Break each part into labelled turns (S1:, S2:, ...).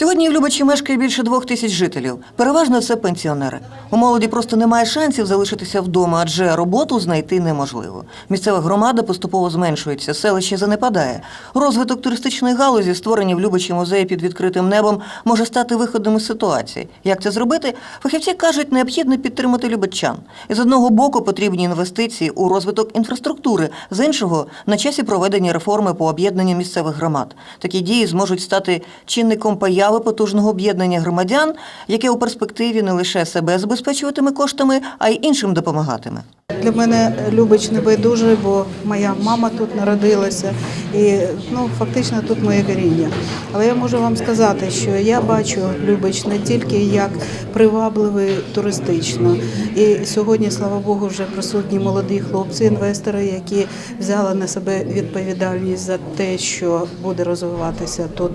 S1: Сьогодні в Любачі мешкає більше двох тисяч жителів. Переважно це пенсіонери. У молоді просто немає шансів залишитися вдома, адже роботу знайти неможливо. Місцева громада поступово зменшується, селище занепадає. Розвиток туристичної галузі, створені в Любачі музеї під відкритим небом, може стати виходом із ситуації. Як це зробити? Фахівці кажуть, необхідно підтримати любачан. І з одного боку потрібні інвестиції у розвиток інфраструктури, з іншого на часі проведення реформи по об'єднанню місцевих громад. Такі дії зможуть стати чинником появи потужного об'єднання громадян, яке у перспективі не лише себе забезпечуватиме коштами, а й іншим допомагатиме.
S2: Для мене Любич не байдуже, бо моя мама тут народилася, і ну фактично тут моє коріння. Але я можу вам сказати, що я бачу Любич не тільки як привабливий туристично. І сьогодні, слава Богу, вже присутні молоді хлопці, інвестори, які взяли на себе відповідальність за те, що буде розвиватися тут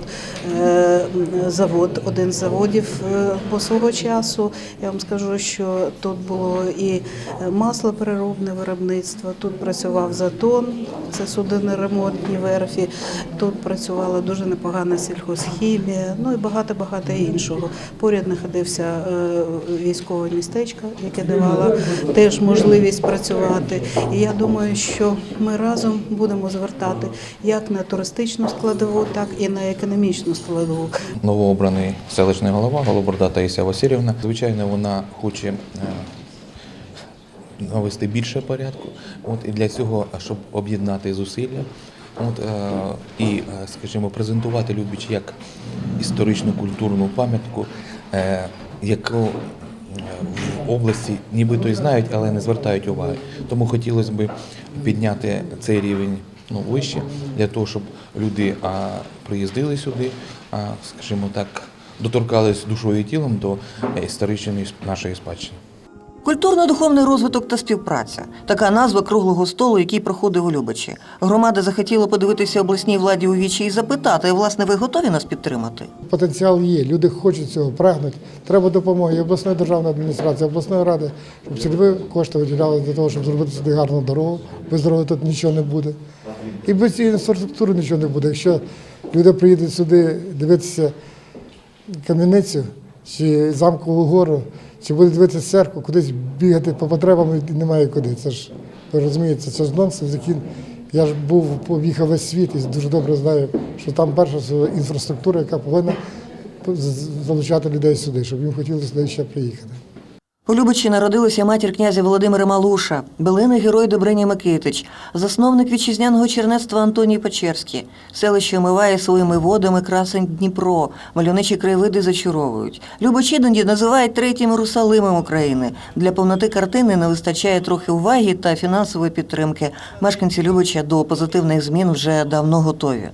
S2: е, завод, один з заводів е, по свого часу. Я вам скажу, що тут було і маслопереробне виробництво, тут працював затон, це судинно-ремонтні верфі, тут працювала дуже непогана сільхозхімія, ну і багато-багато іншого. Поряд знаходився е, військове містечко, яке давало теж можливість працювати. І я думаю, що ми разом будемо звертати як на туристичну складову, так і на економічну складову.
S3: новообраний селищний голова Голоборда Таїся Васильівна. Звичайно, вона хоче е, навести більше порядку. От і для цього, щоб об'єднати зусилля. От, е, і, е, скажімо, презентувати Любіч як історичну культурну пам'ятку, е, яку в області нібито і знають, але не звертають уваги. Тому хотілося б підняти цей рівень ну, вище, для того, щоб люди а, приїздили сюди, а, скажімо так, доторкались душою і тілом до історичної нашої спадщини.
S1: Культурно-духовний розвиток та співпраця така назва круглого столу, який проходив у Любичі. Громада захотіла подивитися обласній владі у вічі і запитати, власне, ви готові нас підтримати?
S4: Потенціал є, люди хочуть цього, прагнуть. Треба допомоги обласної державної адміністрації, обласної ради, щоб цільові кошти виділяли для того, щоб зробити сюди гарну дорогу. Без дороги тут нічого не буде. І без цієї інфраструктури нічого не буде. Якщо люди приїдуть сюди дивитися кам'яницю чи замкову гору, чи буде дивитися церкву, кудись бігати по потребам і немає куди. Це ж розумієте, це ж нонсенс, який я ж був поїхав весь світ і дуже добре знаю, що там перша інфраструктура, яка повинна залучати людей сюди, щоб їм хотілося сюди ще приїхати.
S1: У Любичі народилася матір князя Володимира Малуша, билиний герой Добриня Микитич, засновник вітчизняного чернецтва Антоній Печерський. Селище омиває своїми водами красень Дніпро, мальовничі краєвиди зачаровують. Любочидані називають третім Єрусалимом України. Для повноти картини не вистачає трохи уваги та фінансової підтримки. Мешканці Любича до позитивних змін вже давно готові.